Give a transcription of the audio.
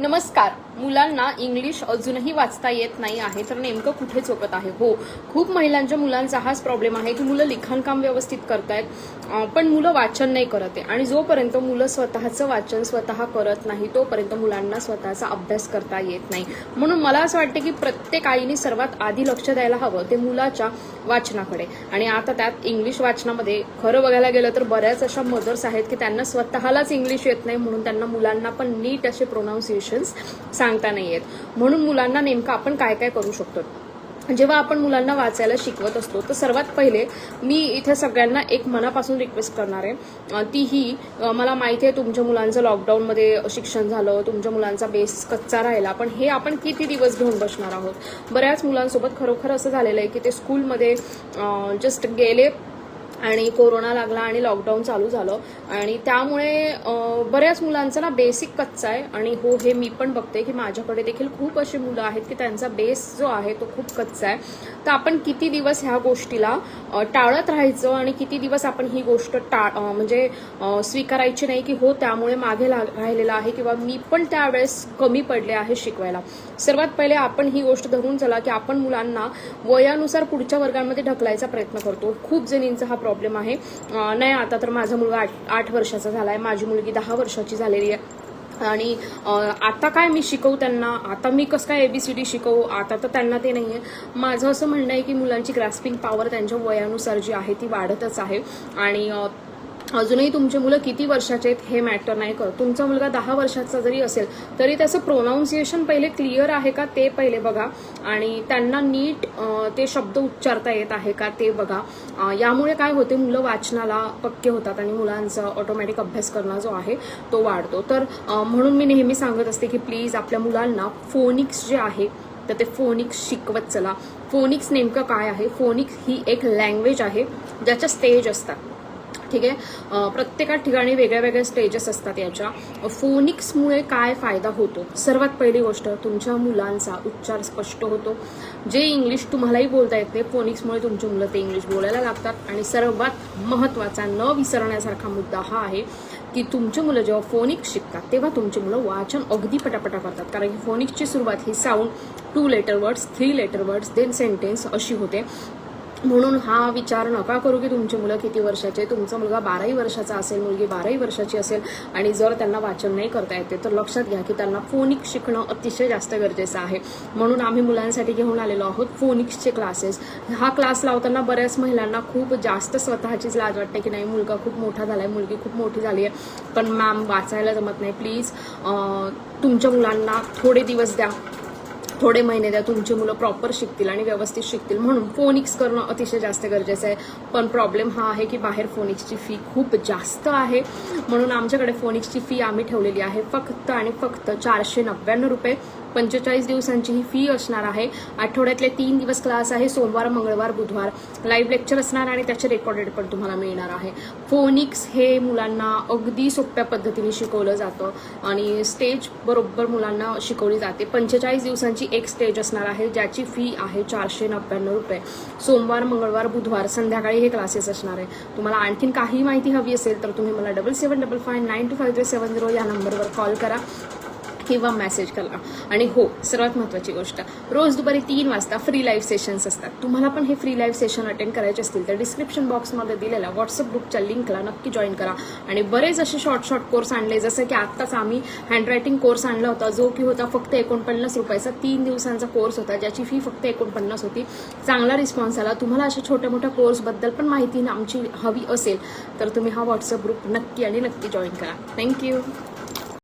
नमस्कार मुलांना इंग्लिश अजूनही वाचता येत नाही आहे तर नेमकं कुठे चुकत आहे? हो खूप महिलांच्या मुलांचा हाच प्रॉब्लेम आहे की मुलं लिखाणकाम व्यवस्थित करतायत आहेत पण मुलं वाचन नाही करत आहे. आणि जोपर्यंत मुलं स्वतःचं वाचन स्वतः करत नाही तोपर्यंत मुलांना स्वतःचा अभ्यास करता येत नाही. म्हणून मला असं वाटतं की प्रत्येक आईने सर्वात आधी लक्ष द्यायला हवं ते मुलाच्या वाचनाकडे. आणि आता त्यात इंग्लिश वाचनामध्ये खरं बघायला गेलं तर बऱ्याच अशा मदर्स आहेत की त्यांना स्वतःलाच इंग्लिश येत नाही म्हणून त्यांना मुलांना पण नीट असे प्रोनाऊन्सिएशन्स सांगता नाही येत म्हणून मुलांना नेमकं आपण काय काय करू शकतो? जेव्हा आपण मुलांना वाचायला शिकवत असतो तर सर्वात पहिले मी इथे सगळ्यांना एक मनापासून रिक्वेस्ट करणार आहे. ती ही मला माहिती आहे तुमच्या मुलांचं लॉकडाऊनमध्ये शिक्षण झालं तुमच्या मुलांचा बेस कच्चा राहिला. पण हे आपण किती दिवस घेऊन बसणार आहोत? बऱ्याच मुलांसोबत खरोखर असं झालेलं आहे की ते स्कूलमध्ये जस्ट गेले आणि कोरोना लागला आणि लॉकडाऊन चालू झालं. आणि त्यामुळे बऱ्याच मुलांचा ना बेसिक कच्चा आहे. आणि हो हे मी पण बघते की माझ्याकडे देखील खूप अशी मुलं आहेत की त्यांचा बेस जो आहे तो खूप कच्चा आहे. तर आपण किती दिवस ह्या गोष्टीला टाळत राहायचं आणि किती दिवस आपण ही गोष्ट टाळ म्हणजे स्वीकारायची नाही की हो त्यामुळे मागे राहिलेला आहे किंवा मी पण त्यावेळेस कमी पडले आहे शिकवायला. सर्वात पहिले आपण ही गोष्ट धरून चला की आपण मुलांना वयानुसार पुढच्या वर्गांमध्ये ढकलायचा प्रयत्न करतो. खूप जणींचा हा प्रॉब्लेम प्रॉब्लेम आहे. नाही आता तर माझा मुलगा आठ आठ वर्षाचा झाला आहे माझी मुलगी दहा वर्षाची झालेली आहे. आणि आता काय मी शिकवू त्यांना? आता मी कसं काय एबीसीडी शिकवू? आता तर त्यांना ते नाही आहे माझं असं म्हणणं आहे की मुलांची ग्रास्पिंग पॉवर त्यांच्या वयानुसार जी आहे ती वाढतच आहे. आणि अजूनही तुमचे मुलं किती वर्षाचे आहेत हे मॅटर नाही करत. तुमचा मुलगा दहा वर्षाचा जरी असेल तरी त्याचं प्रोनाऊन्सिएशन पहिले क्लिअर आहे का ते पहिले बघा. आणि त्यांना नीट ते शब्द उच्चारता येत आहे का ते बघा. यामुळे काय होते मुलं वाचनाला पक्के होतात आणि मुलांचा ऑटोमॅटिक अभ्यास करणं जो आहे तो वाढतो. तर म्हणून मी नेहमी सांगत असते की प्लीज आपल्या मुलांना फोनिक्स जे आहे तर ते फोनिक्स शिकवत चला. फोनिक्स नेमकं काय आहे? फोनिक्स ही एक लँग्वेज आहे ज्याच्या स्टेज असतात. ठीक आहे? प्रत्येका ठिकाणी वेगळ्या वेगळ्या स्टेजेस असतात याच्या. फोनिक्समुळे काय फायदा होतो? सर्वात पहिली गोष्ट तुमच्या मुलांचा उच्चार स्पष्ट होतो. जे इंग्लिश तुम्हालाही बोलता येत नाही फोनिक्समुळे तुमची मुलं ते इंग्लिश बोलायला लागतात. आणि सर्वात महत्त्वाचा न विसरण्यासारखा मुद्दा हा आहे की तुमची मुलं जेव्हा फोनिक्स शिकतात तेव्हा तुमची मुलं वाचन अगदी पटापटा करतात. कारण की फोनिक्सची सुरुवात ही sound two letter words three letter words then sentence अशी होते. म्हणून हा विचार नका करू की तुमची मुलं किती वर्षाचे तुमचा मुलगा बाराही वर्षाचा असेल मुलगी बाराही वर्षाची असेल आणि जर त्यांना वाचन नाही करता येते तर लक्षात घ्या की त्यांना फोनिक्स शिकणं अतिशय जास्त गरजेचं आहे. म्हणून आम्ही मुलांसाठी घेऊन आलेलो आहोत फोनिक्सचे क्लासेस हा क्लास लावताना बऱ्याच महिलांना खूप जास्त स्वतःचीच लाज वाटते की नाही मुलगा खूप मोठा झाला आहे मुलगी खूप मोठी झाली आहे पण मॅम वाचायला जमत नाही. प्लीज तुमच्या मुलांना थोडे दिवस द्या. थोडे महिने द्या तुमची मुलं प्रॉपर शिकतील आणि व्यवस्थित शिकतील म्हणून फोनिक्स करणं अतिशय जास्त गरजेचं आहे. पण प्रॉब्लेम हा आहे की बाहेर फोनिक्सची फी खूप जास्त आहे. म्हणून आमच्याकडे फोनिक्सची फी आम्ही ठेवलेली आहे फक्त आणि फक्त चारशे नव्याण्णव रुपये. पंचेचाळीस दिवसांची ही फी असणार आहे. आठवड्यातले तीन दिवस क्लास आहे सोमवार मंगळवार बुधवार. लाईव्ह लेक्चर असणार आणि त्याचे रेकॉर्डेड पण तुम्हाला मिळणार आहे. फोनिक्स हे मुलांना अगदी सोप्या पद्धतीने शिकवलं जातं आणि स्टेज बरोबर मुलांना शिकवली जाते. पंचेचाळीस दिवसांची एक स्टेज असणार आहे ज्याची फी आहे चारशे नव्याण्णव रुपये. सोमवार मंगळवार बुधवार संध्याकाळी हे क्लासेस असणार आहे. तुम्हाला आणखीन काही माहिती हवी असेल तर तुम्ही मला double seven double five nine two five three seven zero या नंबरवर कॉल करा. किंवा मेसेज करा. आणि हो सर्वात महत्त्वाची गोष्ट रोज दुपारी तीन वाजता फ्री लाईव्ह सेशन्स असतात. तुम्हाला पण हे फ्री लाईव्ह सेशन अटेंड करायचे असतील तर डिस्क्रिप्शन बॉक्समध्ये दिलेल्या व्हॉट्सअप ग्रुपच्या लिंकला नक्की जॉईन करा. आणि बरेच असे शॉर्ट शॉर्ट कोर्स आणले जसं की आत्ताच आम्ही हँडरायटिंग कोर्स आणला होता जो की होता फक्त एकोणपन्नास रुपयाचा. तीन दिवसांचा कोर्स होता ज्याची फी फक्त एकोणपन्नास होती. चांगला रिस्पॉन्स आला. तुम्हाला अशा छोट्या मोठ्या कोर्सबद्दल पण माहिती आमची हवी असेल तर तुम्ही हा व्हॉट्सअप ग्रुप नक्की आणि नक्की जॉईन करा. थँक्यू